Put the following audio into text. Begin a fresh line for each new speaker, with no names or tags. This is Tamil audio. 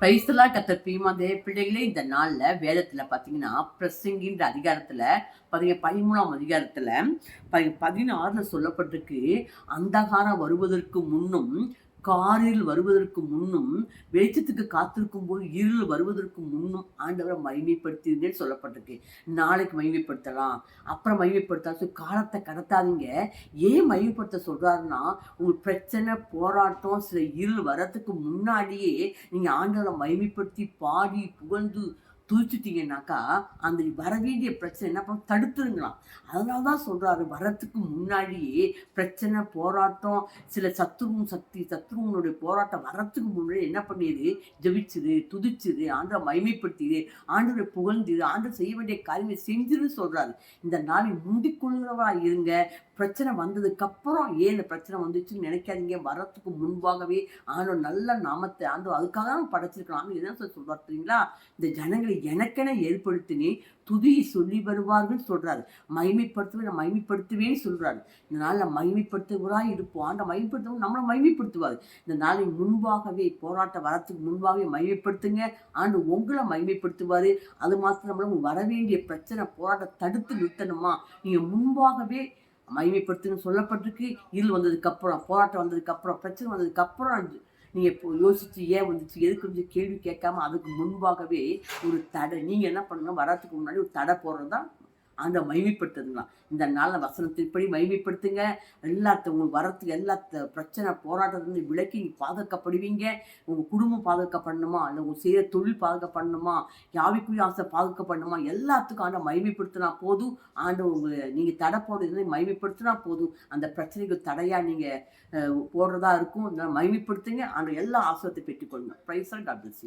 பிரைஸ்லாம் கத்தர் பிரியமாதே பிள்ளைகளே இந்த நாளில் வேதத்தில் பார்த்தீங்கன்னா பிரசங்கின்ற அதிகாரத்தில் பார்த்தீங்க பதிமூணாம் அதிகாரத்தில் பதி பதினாறில் சொல்லப்பட்டிருக்கு அந்தகாரம் வருவதற்கு முன்னும் காரில் வருவதற்கு முன்னும் வெளிச்சத்துக்கு காத்திருக்கும் போது இருள் வருவதற்கு முன்னும் ஆண்டவரை மகிமைப்படுத்தினேன்னு சொல்லப்பட்டிருக்கு. நாளைக்கு மகிமைப்படுத்தலாம். அப்புறம் மகிமைப்படுத்தலாம். சொல்லி காலத்தை கடத்தாதீங்க. ஏன் மகிமைப்படுத்த சொல்கிறாருன்னா உங்கள் பிரச்சனை போராட்டம் சில இருள் வரத்துக்கு முன்னாடியே நீங்கள் ஆண்டவரை மகிமைப்படுத்தி பாடி புகழ்ந்து துதிச்சிட்டிங்கனாக்கா அந்த வர வேண்டிய பிரச்சனை என்ன பண்ண தடுத்துருங்களாம். அதனால தான் சொல்கிறாரு வரத்துக்கு முன்னாடியே பிரச்சனை போராட்டம் சில சத்துருவும் சக்தி சத்துருவனுடைய போராட்டம் வரத்துக்கு முன்னாடி என்ன பண்ணிடு ஜபிச்சுது துதிச்சுது ஆண்டை மைமைப்படுத்திடு ஆண்டரை புகழ்ந்தது ஆண்டை செய்ய வேண்டிய காரியங்களை செஞ்சுன்னு சொல்கிறாரு இந்த நாளை முந்திக்கொள்கிறவா இருங்க. பிரச்சனை வந்ததுக்கப்புறம் ஏன் இந்த பிரச்சனை வந்துச்சுன்னு நினைக்காதீங்க. வரத்துக்கு முன்பாகவே ஆண்டவர் நல்ல நாமத்தை ஆண்டோ அதுக்காக தான் படைச்சிருக்கலாம் என்ன சொல்றாரு தெரியுங்களா? இந்த ஜனங்களை எனக்கென ஏற்படுத்தினே துதியை சொல்லி வருவார்கள் சொல்றாரு. மகிமைப்படுத்துவேன் நான் மகிமைப்படுத்துவேன்னு சொல்றாரு. இந்த நாளில் மகிமைப்படுத்துவராக இருப்போம். அந்த மகிமைப்படுத்தவும் நம்மளை மகிமைப்படுத்துவார். இந்த நாளை முன்பாகவே போராட்டம் வரத்துக்கு முன்பாகவே மகிமைப்படுத்துங்க. ஆண்டு உங்களை மகிமைப்படுத்துவார். அது மாத்திரம் வர வேண்டிய பிரச்சனை போராட்டம் தடுத்து நிறுத்தணுமா? நீங்கள் முன்பாகவே மகிமைப்படுத்துன்னு சொல்லப்பட்டிருக்கு. இருள் வந்ததுக்கு அப்புறம் போராட்டம் வந்ததுக்கு அப்புறம் பிரச்சனை வந்ததுக்கு அப்புறம் நீங்கள் இப்போ யோசிச்சு ஏன் வந்துச்சு? எதுக்கு வந்து கேள்வி கேட்காம அதுக்கு முன்பாகவே ஒரு தடை. நீங்கள் என்ன பண்ணணும்? வரத்துக்கு முன்னாடி ஒரு தடை போடுறது தான் அந்த மைமைப்படுத்துங்களாம் இந்த நாளில் வசனத்தின்படி மைமைப்படுத்துங்க எல்லாத்த உங்களுக்கு வரத்துக்கு எல்லா பிரச்சனை போராட்டத்திலிருந்து விலக்கி பாதுகாக்கப்படுவீங்க. உங்கள் குடும்பம் பாதுகாக்கப்படணுமா? இல்லை உங்கள் செய்கிற தொழில் பாதுகாக்கப்படணுமா? யாவிக்குரிய ஆசை பாதுகாக்கப்படணுமா? எல்லாத்துக்கும் ஆண்டை மைமைப்படுத்தினா போதும். ஆண்டு உங்கள் நீங்கள் தடை போடுறது மைமைப்படுத்தினா போதும். அந்த பிரச்சனைக்கு தடையாக நீங்கள் போடுறதா இருக்கும். மைமைப்படுத்துங்க ஆண்டு எல்லா ஆசிரத்தை பெற்றுக்கொள்ளுங்க. ப்ரைஸாக காட் பிளஸ்